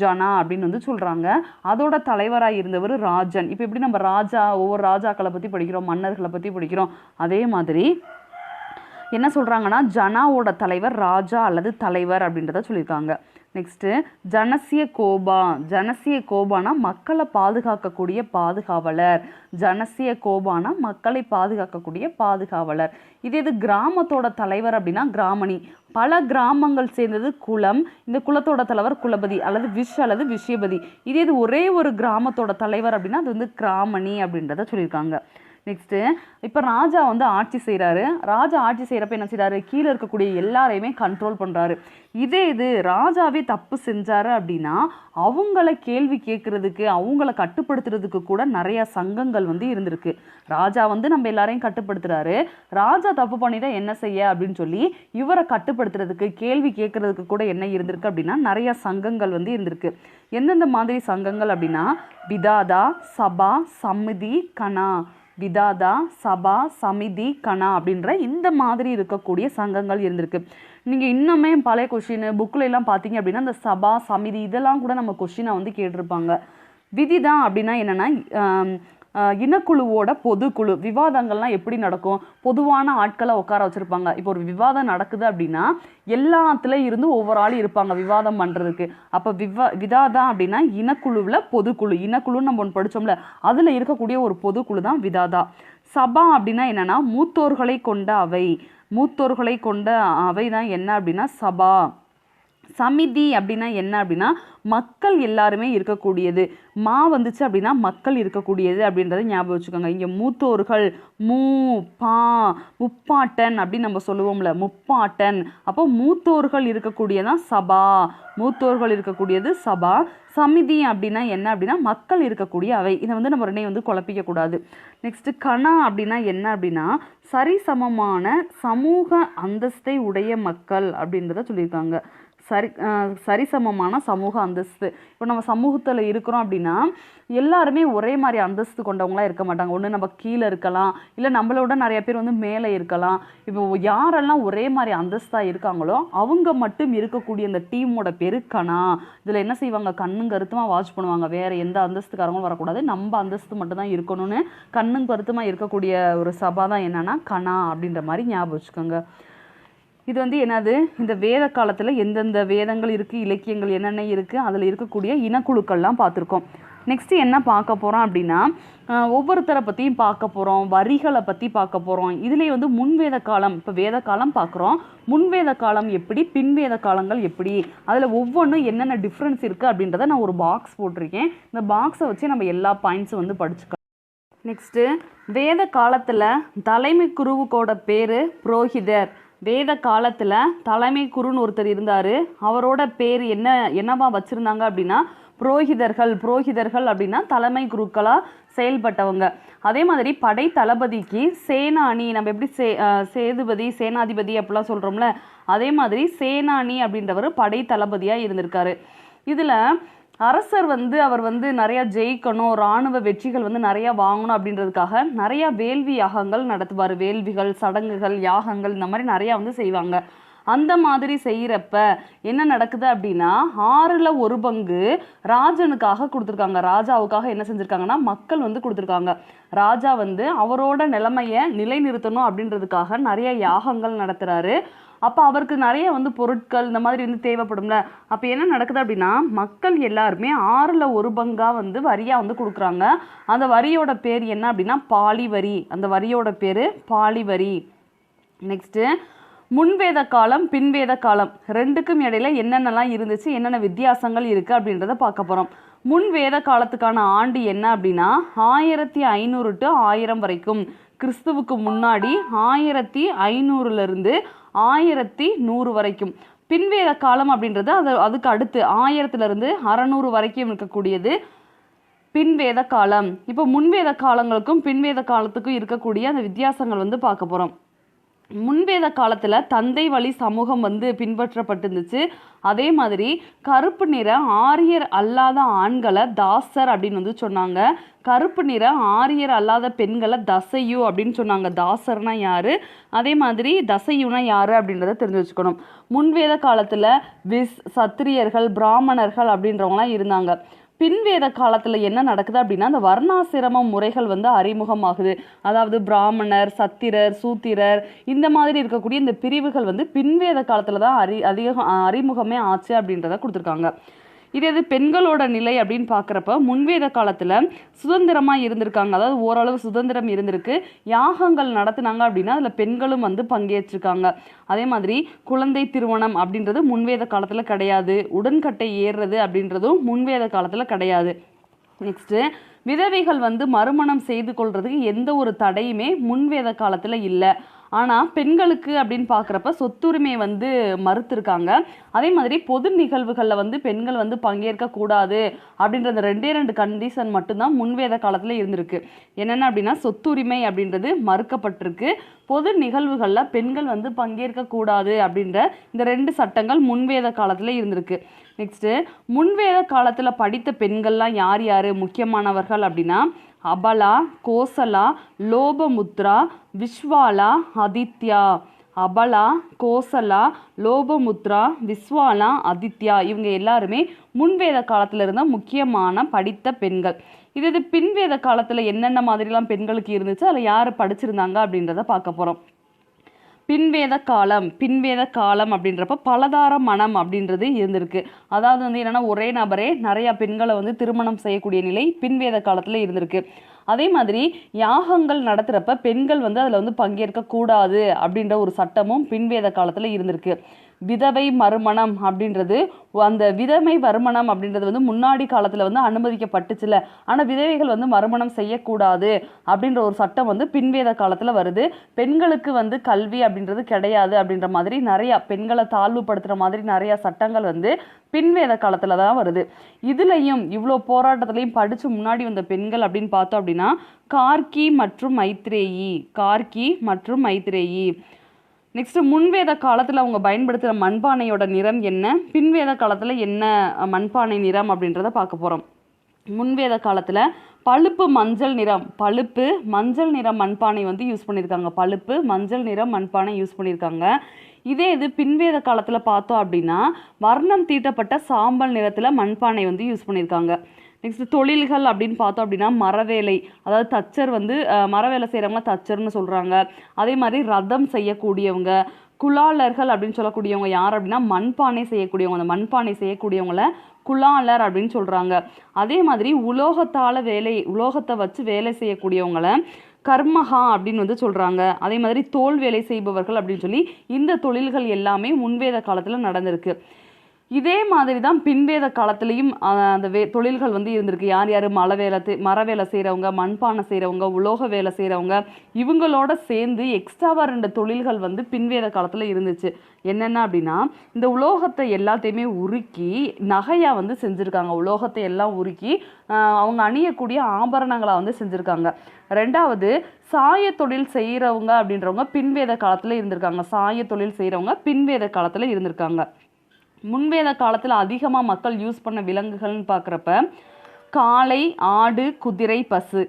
ஜனா அப்படின்னு வந்து சொல்கிறாங்க அதோட தலைவராக இருந்தவர் ராஜன். இப்போ எப்படி நம்ம ராஜா ஒவ்வொரு ராஜாக்களை பற்றி படிக்கிறோம் மன்னர்களை பற்றி படிக்கிறோம். அதே மாதிரி என்ன சொல்கிறாங்கன்னா ஜனாவோட தலைவர் ராஜா அல்லது தலைவர் அப்படின்றத சொல்லியிருக்காங்க. நெக்ஸ்ட்டு ஜனசிய கோபா. ஜனசிய கோபானா மக்களை பாதுகாக்கக்கூடிய பாதுகாவலர். ஜனசிய கோபானா மக்களை பாதுகாக்கக்கூடிய பாதுகாவலர். இது இது கிராமத்தோட தலைவர் அப்படின்னா கிராமணி. பல கிராமங்கள் சேர்ந்தது குளம். இந்த குலத்தோட தலைவர் குலபதி அல்லது விஷ் அல்லது விஷயபதி. இதே இது ஒரே ஒரு கிராமத்தோட தலைவர் அப்படின்னா அது வந்து கிராமணி அப்படின்றத சொல்லியிருக்காங்க. நெக்ஸ்ட்டு இப்போ ராஜா வந்து ஆட்சி செய்கிறாரு ராஜா ஆட்சி செய்கிறப்ப என்ன செய்கிறாரு கீழே இருக்கக்கூடிய எல்லாரையுமே கண்ட்ரோல் பண்ணுறாரு இதே இது ராஜாவே தப்பு செஞ்சார் அப்படின்னா அவங்கள கேள்வி கேட்குறதுக்கு அவங்கள கட்டுப்படுத்துறதுக்கு கூட நிறையா சங்கங்கள் வந்து இருந்திருக்கு. ராஜா வந்து நம்ம எல்லாரையும் கட்டுப்படுத்துகிறாரு ராஜா தப்பு பண்ணிட்டா என்ன செய்ய அப்படின்னு சொல்லி இவரை கட்டுப்படுத்துறதுக்கு கேள்வி கேட்குறதுக்கு கூட என்ன இருந்திருக்கு அப்படின்னா நிறைய சங்கங்கள் வந்து இருந்திருக்கு. எந்தெந்த மாதிரி சங்கங்கள் அப்படின்னா விதாதா சபா சமிதி கணா விதாதா சபா சமிதி கணா அப்படின்ற இந்த மாதிரி இருக்கக்கூடிய சங்கங்கள் இருந்திருக்கு. நீங்கள் இன்னுமே பழைய கொஷின் புக்கில் எல்லாம் பார்த்தீங்க அப்படின்னா அந்த சபா சமிதி இதெல்லாம் கூட நம்ம கொஷினை வந்து கேட்டிருப்பாங்க. விதிதான் அப்படின்னா என்னென்னா இனக்குழுவோட பொதுக்குழு விவாதங்கள்லாம் எப்படி நடக்கும்? பொதுவான ஆட்களை உட்கார வச்சுருப்பாங்க. இப்போ ஒரு விவாதம் நடக்குது அப்படின்னா எல்லாத்துல இருந்து ஒவ்வொரு ஆள் இருப்பாங்க விவாதம் பண்ணுறதுக்கு அப்போ விவா விதாதான் அப்படின்னா இனக்குழுவில் பொதுக்குழு. இனக்குழுன்னு நம்ம ஒன்று படித்தோம்ல அதில் இருக்கக்கூடிய ஒரு பொதுக்குழு தான் விதாதா. சபா அப்படின்னா என்னென்னா மூத்தோர்களை கொண்ட அவை. மூத்தோர்களை கொண்ட அவை தான் என்ன அப்படின்னா சபா. சமிதி அப்படின்னா என்ன அப்படின்னா மக்கள் எல்லாருமே இருக்கக்கூடியது. மா வந்துச்சு அப்படின்னா மக்கள் இருக்கக்கூடியது அப்படின்றத ஞாபகம் வச்சுக்கோங்க. இங்கே மூத்தோர்கள் மூ பா முப்பாட்டன் அப்படின்னு நம்ம சொல்லுவோம்ல முப்பாட்டன். அப்போ மூத்தோர்கள் இருக்கக்கூடியதான் சபா. மூத்தோர்கள் இருக்கக்கூடியது சபா. சமிதி அப்படின்னா என்ன அப்படின்னா மக்கள் இருக்கக்கூடிய அவை. இதை வந்து நம்ம ரெண்டையும் வந்து குழப்பிக்க கூடாது. நெக்ஸ்ட்டு கணா அப்படின்னா என்ன அப்படின்னா சரிசமமான சமூக அந்தஸ்தை உடைய மக்கள் அப்படின்றத சொல்லியிருக்காங்க. சரி சரிசமமான சமூக அந்தஸ்து. இப்போ நம்ம சமூகத்தில் இருக்கிறோம் அப்படின்னா எல்லாருமே ஒரே மாதிரி அந்தஸ்து கொண்டவங்களாம் இருக்க மாட்டாங்க. ஒன்று நம்ம கீழே இருக்கலாம் இல்லை நம்மளோட நிறைய பேர் வந்து மேலே இருக்கலாம். இப்போ யாரெல்லாம் ஒரே மாதிரி அந்தஸ்தாக இருக்காங்களோ அவங்க மட்டும் இருக்கக்கூடிய இந்த டீமோட பெருக்கணா இதில் என்ன செய்வாங்க? கண்ணும் கருத்துமாக வாட்ச் பண்ணுவாங்க. வேறு எந்த அந்தஸ்துக்காரங்களும் வரக்கூடாது. நம்ம அந்தஸ்து மட்டும்தான் இருக்கணும்னு கண்ணும் கருத்துமாக இருக்கக்கூடிய ஒரு சபா தான் என்னென்னா கணா அப்படின்ற மாதிரி ஞாபகம் வச்சுக்கோங்க. இது வந்து என்னது? இந்த வேத காலத்தில் எந்தெந்த வேதங்கள் இருக்குது இலக்கியங்கள் என்னென்ன இருக்குது அதில் இருக்கக்கூடிய இனக்குழுக்கள்லாம் பார்த்துருக்கோம். நெக்ஸ்ட்டு என்ன பார்க்க போகிறோம் அப்படின்னா ஒவ்வொருத்தரை பற்றியும் பார்க்க போகிறோம் வரிகளை பற்றி பார்க்க போகிறோம் இதுலேயே வந்து முன்வேத காலம் இப்போ வேத காலம் பார்க்குறோம். முன்வேத காலம் எப்படி பின்வேத காலங்கள் எப்படி அதில் ஒவ்வொன்றும் என்னென்ன டிஃப்ரென்ஸ் இருக்குது அப்படின்றத நான் ஒரு பாக்ஸ் போட்டிருக்கேன். இந்த பாக்ஸை வச்சு நம்ம எல்லா பாயிண்ட்ஸும் வந்து படிச்சுக்கலாம். நெக்ஸ்ட்டு வேத காலத்தில் தலைமை குருவுக்கோட பேர் புரோஹிதர் வேத காலத்தில் தலைமை குருன்னு ஒருத்தர் இருந்தார். அவரோட பேர் என்ன என்னவா வச்சுருந்தாங்க அப்படின்னா புரோகிதர்கள் புரோகிதர்கள் அப்படின்னா தலைமை குருக்களாக செயல்பட்டவங்க. அதே மாதிரி படை தளபதிக்கு சேனாணி நம்ம எப்படி சே சேதுபதி சேனாதிபதி அப்படிலாம் சொல்கிறோம்ல அதே மாதிரி சேனாணி அப்படின்றவர் படை தளபதியாக இருந்திருக்காரு. இதில் அரசர் வந்து அவர் வந்து நிறையா ஜெயிக்கணும் இராணுவ வெற்றிகள் வந்து நிறையா வாங்கணும் அப்படின்றதுக்காக நிறையா வேள்வி யாகங்கள் நடத்துவார். வேள்விகள் சடங்குகள் யாகங்கள் இந்த மாதிரி நிறையா வந்து செய்வாங்க. அந்த மாதிரி செய்கிறப்ப என்ன நடக்குது அப்படின்னா ஆறில் ஒரு பங்கு ராஜனுக்காக கொடுத்துருக்காங்க. ராஜாவுக்காக என்ன செஞ்சுருக்காங்கன்னா மக்கள் வந்து கொடுத்துருக்காங்க. ராஜா வந்து அவரோட நிலைமையை நிலைநிறுத்தணும் அப்படின்றதுக்காக நிறைய யாகங்கள் நடத்துகிறாரு அப்போ அவருக்கு நிறைய வந்து பொருட்கள் இந்த மாதிரி வந்து தேவைப்படும்ல. அப்போ என்ன நடக்குது அப்படின்னா மக்கள் எல்லாருமே ஆறில் ஒரு பங்காக வந்து வரியாக வந்து கொடுக்குறாங்க. அந்த வரியோட பேர் என்ன அப்படின்னா பாலி வரி அந்த வரியோட பேர் பாலி வரி நெக்ஸ்ட்டு முன்வேத காலம் பின்வேத காலம். ரெண்டுக்கும் இடையில என்னென்னலாம் இருந்துச்சு என்னென்ன வித்தியாசங்கள் இருக்குது அப்படின்றத பார்க்க போகிறோம் முன்வேத காலத்துக்கான ஆண்டு என்ன அப்படின்னா ஆயிரத்தி ஐநூறு டு ஆயிரம் வரைக்கும். கிறிஸ்துவுக்கு முன்னாடி ஆயிரத்தி ஐநூறுலேருந்து ஆயிரத்தி நூறு வரைக்கும். பின்வேத காலம் அப்படின்றது அது அதுக்கு அடுத்து ஆயிரத்துலேருந்து அறநூறு வரைக்கும் இருக்கக்கூடியது பின்வேத காலம். இப்போ முன்வேத காலங்களுக்கும் பின்வேத காலத்துக்கும் இருக்கக்கூடிய அந்த வித்தியாசங்கள் வந்து பார்க்க போகிறோம் முன்வேத காலத்தில் தந்தை வழி சமூகம் வந்து பின்பற்றப்பட்டிருந்துச்சு. அதே மாதிரி கருப்பு நிற ஆரியர் அல்லாத ஆண்களை தாசர் அப்படின்னு வந்து சொன்னாங்க. கருப்பு நிற ஆரியர் அல்லாத பெண்களை தசையு அப்படின்னு சொன்னாங்க. தாசர்னா யாரு? அதே மாதிரி தசையுனா யாரு அப்படின்றத தெரிஞ்சு வச்சுக்கணும். முன்வேத காலத்தில் விஸ் சத்திரியர்கள் பிராமணர்கள் அப்படின்றவங்களாம் இருந்தாங்க. பின்வேத காலத்தில் என்ன நடக்குது அப்படின்னா அந்த வர்ணாசிரம முறைகள் வந்து அறிமுகமாகுது. அதாவது பிராமணர் சத்திரர் சூத்திரர் இந்த மாதிரி இருக்கக்கூடிய இந்த பிரிவுகள் வந்து பின்வேத காலத்தில் தான் அறி அதிக அறிமுகமே ஆச்சு அப்படின்றத கொடுத்துருக்காங்க. இது எது பெண்களோட நிலை அப்படின்னு பார்க்குறப்ப முன்வேத காலத்தில் சுதந்திரமாக இருந்திருக்காங்க. அதாவது ஓரளவு சுதந்திரம் இருந்திருக்கு. யாகங்கள் நடத்துனாங்க அப்படின்னா அதில் பெண்களும் வந்து பங்கேற்றிருக்காங்க. அதே மாதிரி குழந்தை திருமணம் அப்படின்றது முன்வேத காலத்தில் கிடையாது. உடன்கட்டை ஏறுறது அப்படின்றதும் முன்வேத காலத்தில் கிடையாது. நெக்ஸ்ட்டு விதவைகள் வந்து மறுமணம் செய்து கொள்றதுக்கு எந்த ஒரு தடையுமே முன்வேத காலத்தில் இல்லை. ஆனால் பெண்களுக்கு அப்படின்னு பார்க்குறப்ப சொத்துரிமை வந்து மறுத்திருக்காங்க. அதே மாதிரி பொது நிகழ்வுகளில் வந்து பெண்கள் வந்து பங்கேற்க கூடாது அப்படின்ற அந்த ரெண்டே ரெண்டு கண்டிஷன் மட்டும்தான் முன்வேத காலத்தில் இருந்திருக்கு. என்னென்ன அப்படின்னா சொத்துரிமை அப்படின்றது மறுக்கப்பட்டிருக்கு. பொது நிகழ்வுகளில் பெண்கள் வந்து பங்கேற்க கூடாது அப்படின்ற இந்த ரெண்டு சட்டங்கள் முன்வேத காலத்தில் இருந்திருக்கு. நெக்ஸ்ட்டு முன்வேத காலத்தில் படித்த பெண்கள்லாம் யார் யார்? முக்கியமானவர்கள் அப்படின்னா அபலா கோசலா லோபமுத்ரா விஸ்வாலா அதித்யா அபலா கோசலா லோபமுத்ரா விஸ்வாலா அதித்யா இவங்க எல்லாருமே முன்வேத காலத்தில் இருந்த முக்கியமான படித்த பெண்கள். இது இது பின்வேத காலத்தில் என்னென்ன மாதிரிலாம் பெண்களுக்கு இருந்துச்சு? அதில் யார் படிச்சிருந்தாங்க அப்படின்றத பார்க்க போகிறோம் பின்வேத காலம் பின்வேத காலம் அப்படின்றப்ப பலதார மனம் அப்படின்றது இருந்திருக்கு. அதாவது வந்து என்னன்னா ஒரே நபரே நிறையா பெண்களை வந்து திருமணம் செய்யக்கூடிய நிலை பின்வேத காலத்தில் இருந்திருக்கு. அதே மாதிரி யாகங்கள் நடத்துகிறப்ப பெண்கள் வந்து அதில் வந்து பங்கேற்கக்கூடாது அப்படின்ற ஒரு சட்டமும் பின்வேத காலத்தில் இருந்திருக்கு. விதவை மறுமணம் அப்படின்றது. அந்த விதவை மறுமணம் அப்படின்றது வந்து முன்னாடி காலத்தில் வந்து அனுமதிக்கப்பட்டுச்சுல ஆனால் விதவைகள் வந்து மறுமணம் செய்யக்கூடாது அப்படின்ற ஒரு சட்டம் வந்து பின்வேத காலத்தில் வருது. பெண்களுக்கு வந்து கல்வி அப்படின்றது கிடையாது அப்படின்ற மாதிரி நிறையா பெண்களை தாழ்வுபடுத்துகிற மாதிரி நிறையா சட்டங்கள் வந்து பின்வேத காலத்தில் தான் வருது. இதுலேயும் இவ்வளோ போராட்டத்துலையும் படித்து முன்னாடி வந்த பெண்கள் அப்படின்னு பார்த்தோம் அப்படின்னா கார்கி மற்றும் மைத்ரேயி. கார்கி மற்றும் மைத்ரேயி. நெக்ஸ்ட்டு முன்வேத காலத்தில் அவங்க பயன்படுத்துகிற மண்பானையோட நிறம் என்ன? பின்வேத காலத்தில் என்ன மண்பானை நிறம் அப்படின்றத பார்க்க போகிறோம் முன்வேத காலத்தில் பழுப்பு மஞ்சள் நிறம் பழுப்பு மஞ்சள் நிறம் மண்பானை வந்து யூஸ் பண்ணியிருக்காங்க பழுப்பு மஞ்சள் நிறம் மண்பானை யூஸ் பண்ணியிருக்காங்க இதே இது பின்வேத காலத்தில் பார்த்தோம் அப்படின்னா வர்ணம் தீட்டப்பட்ட சாம்பல் நிறத்தில் மண்பானை வந்து யூஸ் பண்ணியிருக்காங்க நெக்ஸ்ட் தொழில்கள் அப்படின்னு பார்த்தோம் அப்படின்னா மரவேலை. அதாவது தச்சர் வந்து மரவேலை செய்கிறவங்க தச்சர்னு சொல்கிறாங்க அதே மாதிரி ரதம் செய்யக்கூடியவங்க குலாளர்கள் அப்படின்னு சொல்லக்கூடியவங்க யார் அப்படின்னா மண்பானை செய்யக்கூடியவங்க. அந்த மண்பானை செய்யக்கூடியவங்கள குலாளர் அப்படின்னு சொல்கிறாங்க அதே மாதிரி உலோகத்தால் வேலை உலோகத்தை வச்சு வேலை செய்யக்கூடியவங்கள கர்மஹா அப்படின்னு வந்து சொல்கிறாங்க அதே மாதிரி தோல் வேலை செய்பவர்கள் அப்படின்னு சொல்லி இந்த தொழில்கள் எல்லாமே முன்வேத காலத்தில் நடந்திருக்கு. இதே மாதிரி தான் பின்வேத காலத்துலேயும் அந்த வே தொழில்கள் வந்து இருந்திருக்கு. யார் யார்? மலை வேலை மர வேலை செய்கிறவங்க மண்பானை செய்கிறவங்க உலோக வேலை செய்கிறவங்க இவங்களோட சேர்ந்து எக்ஸ்ட்ராவாக ரெண்டு தொழில்கள் வந்து பின்வேத காலத்தில் இருந்துச்சு. என்னென்ன அப்படின்னா இந்த உலோகத்தை எல்லாத்தையுமே உருக்கி நகையாக வந்து செஞ்சுருக்காங்க. உலோகத்தை எல்லாம் உருக்கி அவங்க அணியக்கூடிய ஆபரணங்களை வந்து செஞ்சுருக்காங்க. ரெண்டாவது சாய தொழில் செய்கிறவங்க அப்படின்றவங்க பின்வேத காலத்தில் இருந்திருக்காங்க. சாய தொழில் செய்கிறவங்க பின்வேத காலத்தில் இருந்திருக்காங்க. முன்வேத காலத்தில் அதிகமாக மக்கள் யூஸ் பண்ண விலங்குகள்னு பார்க்குறப்ப காளை ஆடு குதிரை பசு.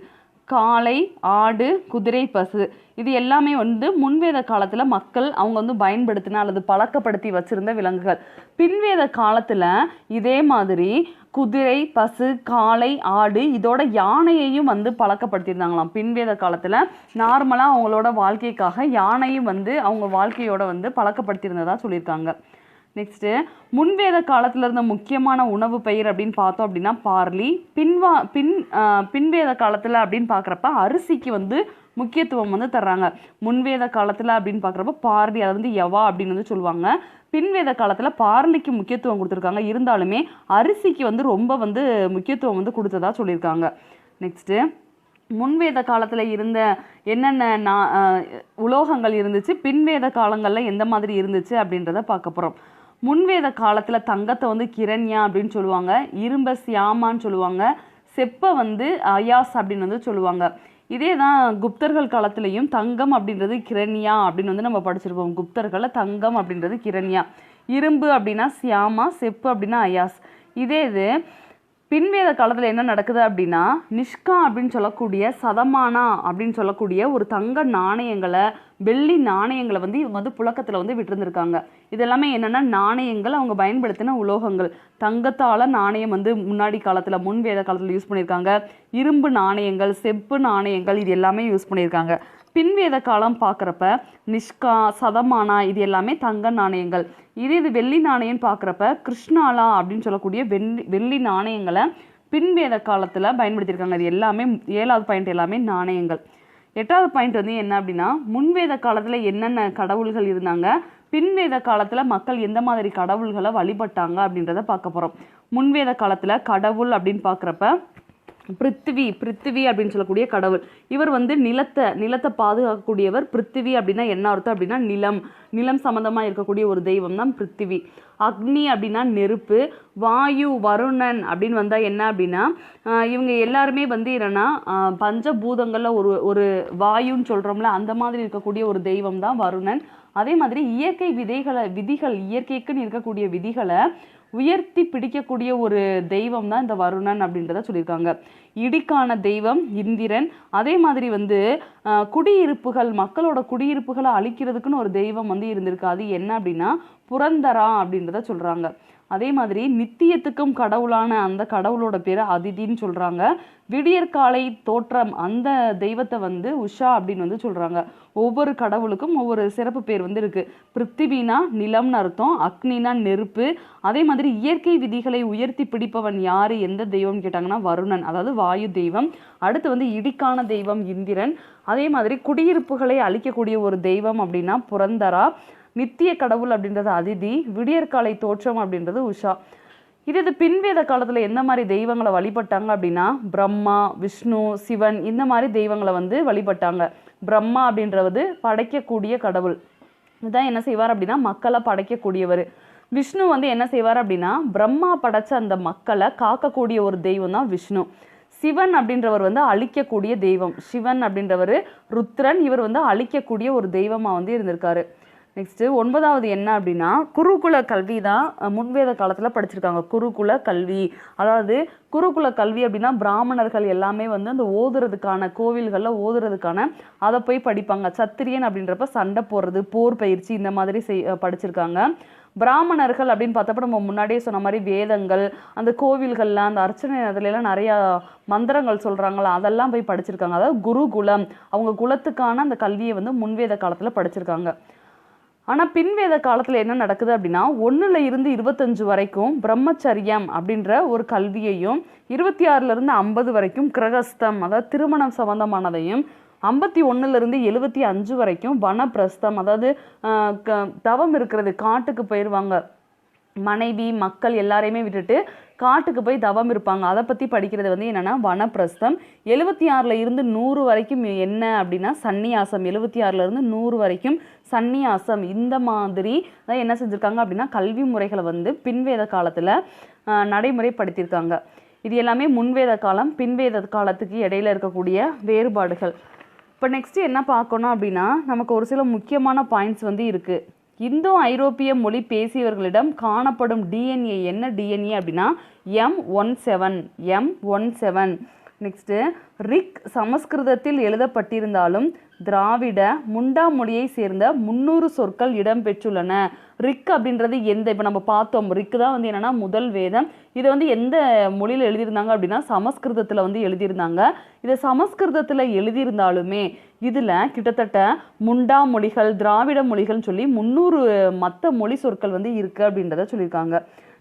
காளை ஆடு குதிரை பசு. இது எல்லாமே வந்து முன்வேத காலத்தில் மக்கள் அவங்க வந்து பயன்படுத்தின அல்லது பழக்கப்படுத்தி வச்சுருந்த விலங்குகள். பின்வேத காலத்தில் இதே மாதிரி குதிரை பசு காளை ஆடு இதோட யானையையும் வந்து பழக்கப்படுத்தியிருந்தாங்களாம். பின்வேத காலத்தில் நார்மலாக அவங்களோட வாழ்க்கைக்காக யானையும் வந்து அவங்க வாழ்க்கையோட வந்து பழக்கப்படுத்தியிருந்ததாக சொல்லியிருக்காங்க. நெக்ஸ்ட்டு முன்வேத காலத்தில் இருந்த முக்கியமான உணவு பயிர் அப்படின்னு பார்த்தோம் அப்படின்னா பார்லி. பின்வா பின் பின்வேத காலத்தில் அப்படின்னு பார்க்குறப்ப அரிசிக்கு வந்து முக்கியத்துவம் வந்து தர்றாங்க. முன்வேத காலத்தில் அப்படின்னு பார்க்குறப்ப பார்லி அதை வந்து யவா அப்படின்னு வந்து சொல்லுவாங்க. பின்வேத காலத்தில் பார்லிக்கு முக்கியத்துவம் கொடுத்துருக்காங்க. இருந்தாலுமே அரிசிக்கு வந்து ரொம்ப வந்து முக்கியத்துவம் வந்து கொடுத்ததா சொல்லியிருக்காங்க. நெக்ஸ்ட்டு முன்வேத காலத்தில் இருந்த என்னென்ன நா உலோகங்கள் இருந்துச்சு? பின்வேத காலங்களில் எந்த மாதிரி இருந்துச்சு அப்படின்றத பார்க்க போகிறோம் முன்வேத காலத்தில் தங்கத்தை வந்து கிரண்யா அப்படின்னு சொல்லுவாங்க இரும்பை சியாமான்னு சொல்லுவாங்க செப்பை வந்து அயாஸ் அப்படின்னு வந்து சொல்லுவாங்க. இதே தான் குப்தர்கள் காலத்துலேயும் தங்கம் அப்படின்றது கிரண்யா அப்படின்னு வந்து நம்ம படிச்சிருப்போம். குப்தர்களில் தங்கம் அப்படின்றது கிரண்யா. இரும்பு அப்படின்னா சியாமா செப்பு அப்படின்னா அயாஸ். இதே இது பின்வேத காலத்தில் என்ன நடக்குது அப்படின்னா நிஷ்கா அப்படின்னு சொல்லக்கூடிய சதமானா அப்படின்னு சொல்லக்கூடிய ஒரு தங்க நாணயங்களை வெள்ளி நாணயங்களை வந்து இவங்க வந்து புழக்கத்தில் வந்து விட்டுருந்துருக்காங்க. இதெல்லாமே என்னென்னா நாணயங்கள் அவங்க பயன்படுத்தின உலோகங்கள். தங்கத்தால் நாணயம் வந்து முன்னாடி காலத்தில் முன் வேத காலத்தில் யூஸ் பண்ணியிருக்காங்க. இரும்பு நாணயங்கள் செப்பு நாணயங்கள் இது எல்லாமே யூஸ் பண்ணியிருக்காங்க. பின்வேத காலம் பார்க்குறப்ப நிஷ்கா சதமானா இது எல்லாமே தங்க நாணயங்கள். இதே இது வெள்ளி நாணயம்னு பார்க்குறப்ப கிருஷ்ணாலா அப்படின்னு சொல்லக்கூடிய வெள்ளி வெள்ளி நாணயங்களை பின்வேத காலத்தில் பயன்படுத்தியிருக்காங்க. இது எல்லாமே ஏழாவது பாயிண்ட் எல்லாமே நாணயங்கள். எட்டாவது பாயிண்ட் வந்து என்ன அப்படின்னா முன்வேத காலத்தில் என்னென்ன கடவுள்கள் இருந்தாங்க பின்வேத காலத்தில் மக்கள் எந்த மாதிரி கடவுள்களை வழிபட்டாங்க அப்படின்றத பார்க்க போகிறோம் முன்வேத காலத்தில் கடவுள் அப்படின்னு பார்க்குறப்ப பிருத்திவி பிருத்திவி அப்படின்னு சொல்லக்கூடிய கடவுள். இவர் வந்து நிலத்தை நிலத்தை பாதுகாக்கக்கூடியவர். பிருத்திவி அப்படின்னா என்ன அர்த்தம் அப்படின்னா நிலம். நிலம் சம்மந்தமாக இருக்கக்கூடிய ஒரு தெய்வம் தான் பிருத்திவி. அக்னி அப்படின்னா நெருப்பு. வாயு வருணன் அப்படின்னு வந்தால் என்ன அப்படின்னா இவங்க எல்லாருமே வந்து என்னென்னா பஞ்சபூதங்களில் ஒரு ஒரு வாயுன்னு சொல்கிறோம்ல அந்த மாதிரி இருக்கக்கூடிய ஒரு தெய்வம் தான் வருணன். அதே மாதிரி இயற்கை விதைகளை விதிகள் இயற்கைக்குன்னு இருக்கக்கூடிய விதிகளை உயர்த்தி பிடிக்கக்கூடிய ஒரு தெய்வம் தான் இந்த வருணன் அப்படின்றத சொல்லியிருக்காங்க. இடிக்கான தெய்வம் இந்திரன். அதே மாதிரி வந்து ஆஹ், குடியிருப்புகள் மக்களோட குடியிருப்புகளை அழிக்கிறதுக்குன்னு ஒரு தெய்வம் வந்து இருந்திருக்கு. அது என்ன அப்படின்னா புரந்தரா அப்படின்றத சொல்றாங்க. அதே மாதிரி நித்தியத்துக்கும் கடவுளான அந்த கடவுளோட பேர் அதிதின்னு சொல்கிறாங்க விடியற்காலை தோற்றம் அந்த தெய்வத்தை வந்து உஷா அப்படின்னு வந்து சொல்கிறாங்க ஒவ்வொரு கடவுளுக்கும் ஒவ்வொரு சிறப்பு பேர் வந்து இருக்குது பிருத்திவினா நிலம்னு அர்த்தம் அக்னினா நெருப்பு. அதே மாதிரி இயற்கை விதிகளை உயர்த்தி பிடிப்பவன் யார் எந்த தெய்வம்னு கேட்டாங்கன்னா வருணன் அதாவது வாயு தெய்வம். அடுத்து வந்து இடிக்கான தெய்வம் இந்திரன். அதே மாதிரி குடியிருப்புகளை அழிக்கக்கூடிய ஒரு தெய்வம் அப்படின்னா புரந்தரா. நித்திய கடவுள் அப்படின்றது அதிதி விடியற்காலை தோற்றம் அப்படின்றது உஷா. இது இது பின்வேத காலத்தில் எந்த மாதிரி தெய்வங்களை வழிபட்டாங்க அப்படின்னா பிரம்மா விஷ்ணு சிவன் இந்த மாதிரி தெய்வங்களை வந்து வழிபட்டாங்க. பிரம்மா அப்படின்றது படைக்கக்கூடிய கடவுள். இதுதான் என்ன செய்வார் அப்படின்னா மக்களை படைக்கக்கூடியவர். விஷ்ணு வந்து என்ன செய்வார் அப்படின்னா பிரம்மா படைச்ச அந்த மக்களை காக்கக்கூடிய ஒரு தெய்வம் தான் விஷ்ணு. சிவன் அப்படின்றவர் வந்து அழிக்கக்கூடிய தெய்வம். சிவன் அப்படின்றவர் ருத்ரன் இவர் வந்து அழிக்கக்கூடிய ஒரு தெய்வமாக வந்து இருந்திருக்காரு. நெக்ஸ்ட்டு ஒன்பதாவது என்ன அப்படின்னா குருகுல கல்வி தான் முன்வேத காலத்தில் படிச்சிருக்காங்க. குருகுல கல்வி. அதாவது குருகுல கல்வி அப்படின்னா பிராமணர்கள் எல்லாமே வந்து அந்த ஓதுறதுக்கான கோவில்களில் ஓதுறதுக்கான அதை போய் படிப்பாங்க. சத்திரியன் அப்படின்றப்ப சண்டை போடுறது போர் பயிற்சி இந்த மாதிரி செய் படிச்சிருக்காங்க. பிராமணர்கள் அப்படின்னு பார்த்தப்ப நம்ம முன்னாடியே சொன்ன மாதிரி வேதங்கள் அந்த கோவில்களில் அந்த அர்ச்சனை அதுலலாம் எல்லாம் நிறையா மந்திரங்கள் சொல்கிறாங்களா அதெல்லாம் போய் படிச்சிருக்காங்க. அதாவது குருகுலம் அவங்க குலத்துக்கான அந்த கல்வியை வந்து முன்வேத காலத்தில் படிச்சிருக்காங்க. ஆனால் பின்வேத காலத்தில் என்ன நடக்குது அப்படின்னா ஒன்றுல இருந்து இருபத்தஞ்சு வரைக்கும் பிரம்மச்சரியம் அப்படின்ற ஒரு கல்வியையும் இருபத்தி ஆறுலேருந்து ஐம்பது வரைக்கும் கிரகஸ்தம் அதாவது திருமணம் சம்பந்தமானதையும் ஐம்பத்தி ஒன்றுலேருந்து எழுபத்தி அஞ்சு வரைக்கும் வனப்பிரஸ்தம் அதாவது க- தவம் இருக்கிறது காட்டுக்கு போயிடுவாங்க மனைவி மக்கள் எல்லாரையுமே விட்டுட்டு காட்டுக்கு போய் தவம் இருப்பாங்க. அதை பற்றி படிக்கிறது வந்து என்னென்னா வனப்பிரஸ்தம். எழுபத்தி ஆறில் இருந்து நூறு வரைக்கும் என்ன அப்படின்னா சன்னியாசம். எழுபத்தி ஆறில் இருந்து நூறு வரைக்கும் சந்நியாசம் இந்த மாதிரி தான் என்ன செஞ்சுருக்காங்க அப்படின்னா கல்வி முறைகளை வந்து பின்வேத காலத்தில் நடைமுறைப்படுத்தியிருக்காங்க. இது எல்லாமே முன்வேத காலம் பின்வேத காலத்துக்கு இடையில இருக்கக்கூடிய வேறுபாடுகள். இப்போ நெக்ஸ்ட் என்ன பார்க்கணும் அப்படின்னா நமக்கு ஒரு சில முக்கியமான பாயிண்ட்ஸ் வந்து இருக்குது இந்தோ ஐரோப்பிய மொழி பேசியவர்களிடம் காணப்படும் டிஎன்ஏ என்ன டிஎன்ஏ அப்படின்னா M one seven M one seven next Rig சமஸ்கிருதத்தில் எழுதப்பட்டிருந்தாலும் திராவிட முண்டா மொழியை சேர்ந்த முந்நூறு சொற்கள் இடம்பெற்றுள்ளன. ரிக் அப்படின்றது எந்த இப்போ நம்ம பார்த்தோம் ரிக் தான் வந்து என்னென்னா முதல் வேதம். இதை வந்து எந்த மொழியில் எழுதியிருந்தாங்க அப்படின்னா சமஸ்கிருதத்தில் வந்து எழுதியிருந்தாங்க. இதை சமஸ்கிருதத்தில் எழுதியிருந்தாலுமே இதில் கிட்டத்தட்ட முண்டா மொழிகள் திராவிட மொழிகள்னு சொல்லி முந்நூறு மற்ற மொழி சொற்கள் வந்து இருக்குது அப்படின்றத சொல்லியிருக்காங்க.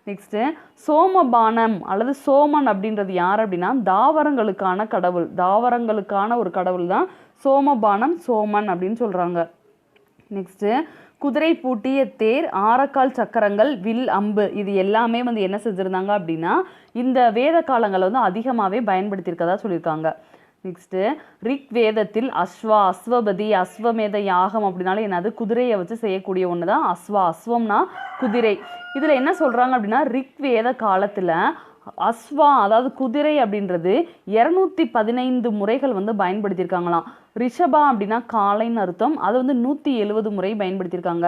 நெக்ஸ்ட்டு சோமபானம் அல்லது சோமன் அப்படின்றது யார் அப்படின்னா தாவரங்களுக்கான கடவுள். தாவரங்களுக்கான ஒரு கடவுள் தான் சோமபானம் சோமன் அப்படின்னு சொல்கிறாங்க நெக்ஸ்ட்டு குதிரை பூட்டிய தேர் ஆரக்கால் சக்கரங்கள் வில் அம்பு இது எல்லாமே வந்து என்ன செஞ்சுருந்தாங்க அப்படின்னா இந்த வேத காலங்களை வந்து அதிகமாகவே பயன்படுத்தியிருக்கதா சொல்லியிருக்காங்க. நெக்ஸ்ட்டு ரிக் வேதத்தில் அஸ்வா அஸ்வபதி அஸ்வமேத யாகம் அப்படின்னாலே என்னது? குதிரையை வச்சு செய்யக்கூடிய ஒன்று தான் அஸ்வா அஸ்வம்னா குதிரை. இதில் என்ன சொல்கிறாங்க அப்படின்னா ரிக் வேத காலத்தில் அஸ்வா அதாவது குதிரை அப்படின்றது இரநூத்தி பதினைந்து முறைகள் வந்து பயன்படுத்தியிருக்காங்களாம். ரிஷபா அப்படின்னா காலைன்னு அர்த்தம். அது வந்து நூற்றி எழுபது முறை பயன்படுத்தியிருக்காங்க.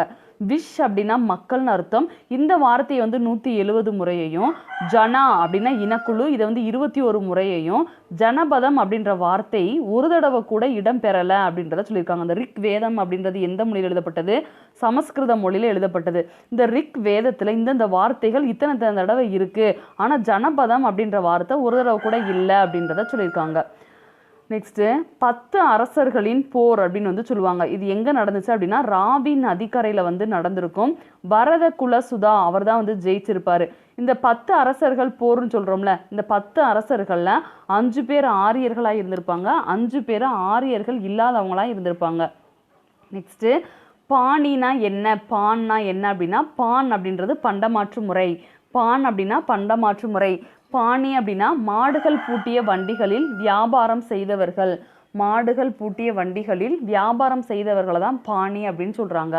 விஷ் அப்படின்னா மக்கள்னு அர்த்தம். இந்த வார்த்தையை வந்து நூற்றி எழுபது முறையையும் ஜனா அப்படின்னா இனக்குழு இதை வந்து இருபத்தி ஒரு முறையையும் ஜனபதம் அப்படின்ற வார்த்தை ஒரு தடவை கூட இடம் பெறலை அப்படின்றத சொல்லியிருக்காங்க. அந்த ரிக் வேதம் அப்படின்றது எந்த மொழியில் எழுதப்பட்டது? சமஸ்கிருத மொழியில் எழுதப்பட்டது. இந்த ரிக் வேதத்தில் இந்தந்த வார்த்தைகள் இத்தனை இத்தனை தடவை இருக்குது ஆனால் ஜனபதம் அப்படின்ற வார்த்தை ஒரு தடவை கூட இல்லை அப்படின்றத சொல்லியிருக்காங்க. நெக்ஸ்ட்டு பத்து அரசர்களின் போர் அப்படின்னு வந்து சொல்லுவாங்க. இது எங்கே நடந்துச்சு அப்படின்னா ராவி நதிக்கரையில் வந்து நடந்திருக்கும். பரத குல சுதா அவர் தான் வந்து ஜெயிச்சிருப்பார். இந்த பத்து அரசர்கள் போர்னு சொல்கிறோம்ல இந்த பத்து அரசர்களில் அஞ்சு பேர் ஆரியர்களாக இருந்திருப்பாங்க. அஞ்சு பேர் ஆரியர்கள் இல்லாதவங்களாக இருந்திருப்பாங்க. நெக்ஸ்ட்டு பாணினா என்ன பான்னா என்ன அப்படின்னா பான் அப்படின்றது பண்டமாற்று முறை. பான் அப்படின்னா பண்டமாற்று முறை. பாணி அப்படின்னா மாடுகள் பூட்டிய வண்டிகளில் வியாபாரம் செய்தவர்கள். மாடுகள் பூட்டிய வண்டிகளில் வியாபாரம் செய்தவர்களை தான் பாணி அப்படின்னு சொல்கிறாங்க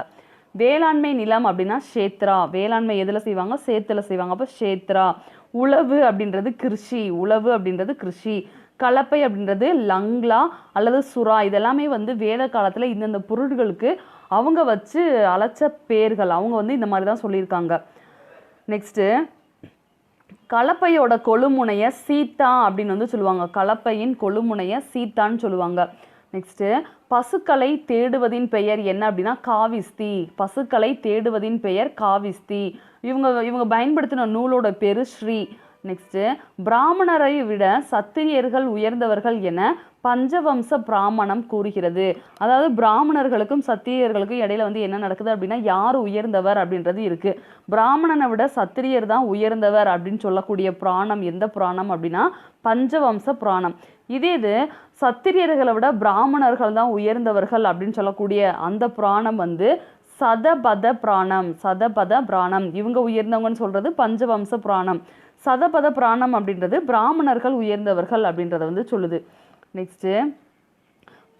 வேளாண்மை நிலம் அப்படின்னா ஷேத்ரா வேளாண்மை எதில் செய்வாங்க? சேத்துல செய்வாங்க. அப்போ ஷேத்ரா உழவு அப்படின்றது கிருஷி. உழவு அப்படின்றது கிருஷி. கலப்பை அப்படின்றது லங்லா அல்லது சுறா. இதெல்லாமே வந்து வேத காலத்தில் இந்தந்த பொருட்களுக்கு அவங்க வச்சு அழைச்ச பேர்கள். அவங்க வந்து இந்த மாதிரி தான் சொல்லியிருக்காங்க. நெக்ஸ்ட்டு கலப்பையோட கொழுமுனைய சீத்தா அப்படின்னு வந்து சொல்லுவாங்க. கலப்பையின் கொழுமுனைய சீத்தான்னு சொல்லுவாங்க. நெக்ஸ்ட்டு பசுக்களை தேடுவதின் பெயர் என்ன அப்படின்னா காவிஸ்தி. பசுக்களை தேடுவதின் பெயர் காவிஸ்தி. இவங்க இவங்க பயன்படுத்தின நூலோட பெரு ஸ்ரீ. நெக்ஸ்ட்டு பிராமணரை விட சத்திரியர்கள் உயர்ந்தவர்கள் என பஞ்சவம்ச பிராமணம் கூறுகிறது. அதாவது பிராமணர்களுக்கும் சத்திரியர்களுக்கும் இடையில வந்து என்ன நடக்குது அப்படின்னா யார் உயர்ந்தவர் அப்படின்றது இருக்கு. பிராமணனை விட சத்திரியர் தான் உயர்ந்தவர் அப்படின்னு சொல்லக்கூடிய புராணம் எந்த புராணம் அப்படின்னா பஞ்சவம்ச புராணம். இதே இது சத்திரியர்களை விட பிராமணர்கள் தான் உயர்ந்தவர்கள் அப்படின்னு சொல்லக்கூடிய அந்த புராணம் வந்து சதபத புராணம் சதபத புராணம். இவங்க உயர்ந்தவங்கன்னு சொல்றது பஞ்சவம்ச புராணம். சதபத புராணம் அப்படின்றது பிராமணர்கள் உயர்ந்தவர்கள் அப்படின்றத வந்து சொல்லுது. நெக்ஸ்ட்டு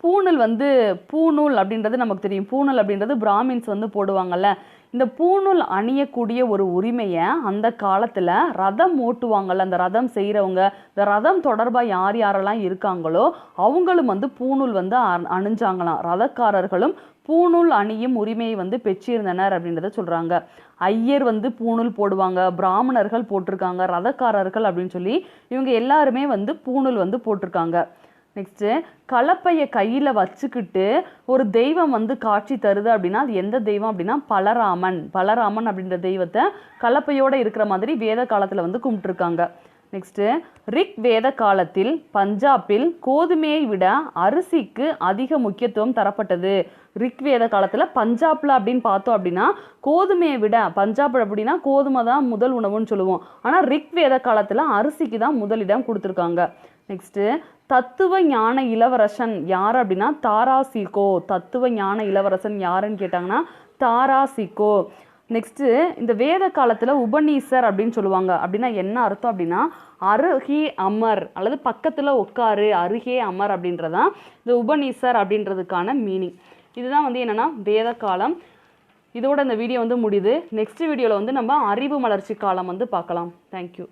பூணூல் வந்து பூணூல் அப்படின்றது நமக்கு தெரியும். பூணூல் அப்படின்றது பிராமின்ஸ் வந்து போடுவாங்கல்ல. இந்த பூணூல் அணியக்கூடிய ஒரு உரிமையை அந்த காலத்தில் ரதம் ஓட்டுவாங்கள்ல அந்த ரதம் செய்கிறவங்க இந்த ரதம் தொடர்பாக யார் யாரெல்லாம் இருக்காங்களோ அவங்களும் வந்து பூணூல் வந்து அணிஞ்சாங்களாம். ரதக்காரர்களும் பூணூல் அணியும் உரிமையை வந்து பெற்றிருந்தனர் அப்படின்றத சொல்கிறாங்க ஐயர் வந்து பூணூல் போடுவாங்க பிராமணர்கள் போட்டிருக்காங்க ரதக்காரர்கள் அப்படின்னு சொல்லி இவங்க எல்லாருமே வந்து பூணூல் வந்து போட்டிருக்காங்க. நெக்ஸ்ட்டு கலப்பையை கையில் வச்சுக்கிட்டு ஒரு தெய்வம் வந்து காட்சி தருது அப்படின்னா அது எந்த தெய்வம் அப்படின்னா பலராமன். பலராமன் அப்படின்ற தெய்வத்தை கலப்பையோடு இருக்கிற மாதிரி வேத காலத்தில் வந்து கும்பிட்டுருக்காங்க. நெக்ஸ்ட்டு ரிக் வேத காலத்தில் பஞ்சாபில் கோதுமையை விட அரிசிக்கு அதிக முக்கியத்துவம் தரப்பட்டது. ரிக் வேத காலத்தில் பஞ்சாப்ல அப்படின்னு பார்த்தோம் அப்படின்னா கோதுமையை விட பஞ்சாப் அப்படின்னா கோதுமை தான் முதல் உணவுன்னு சொல்லுவோம். ஆனால் ரிக் வேத காலத்தில் அரிசிக்கு தான் முதலிடம் கொடுத்துருக்காங்க. நெக்ஸ்ட்டு தத்துவ ஞான இளவரசன் யார் அப்படின்னா தாராசிகோ தத்துவ ஞான இளவரசன் யாருன்னு கேட்டாங்கன்னா தாராசிகோ நெக்ஸ்ட்டு இந்த வேத காலத்தில் உபநீசர் அப்படின்னு சொல்லுவாங்க. அப்படின்னா என்ன அர்த்தம் அப்படின்னா அருகே அமர் அல்லது பக்கத்தில் உட்காரு அருகே அமர் அப்படின்றதான் இந்த உபநீசர் அப்படின்றதுக்கான மீனிங் இதுதான் வந்து என்னென்னா வேத காலம். இதோட இந்த வீடியோ வந்து முடியுது. நெக்ஸ்ட் வீடியோவில் வந்து நம்ம அறிவு மலர்ச்சி காலம் வந்து பார்க்கலாம். தேங்க்யூ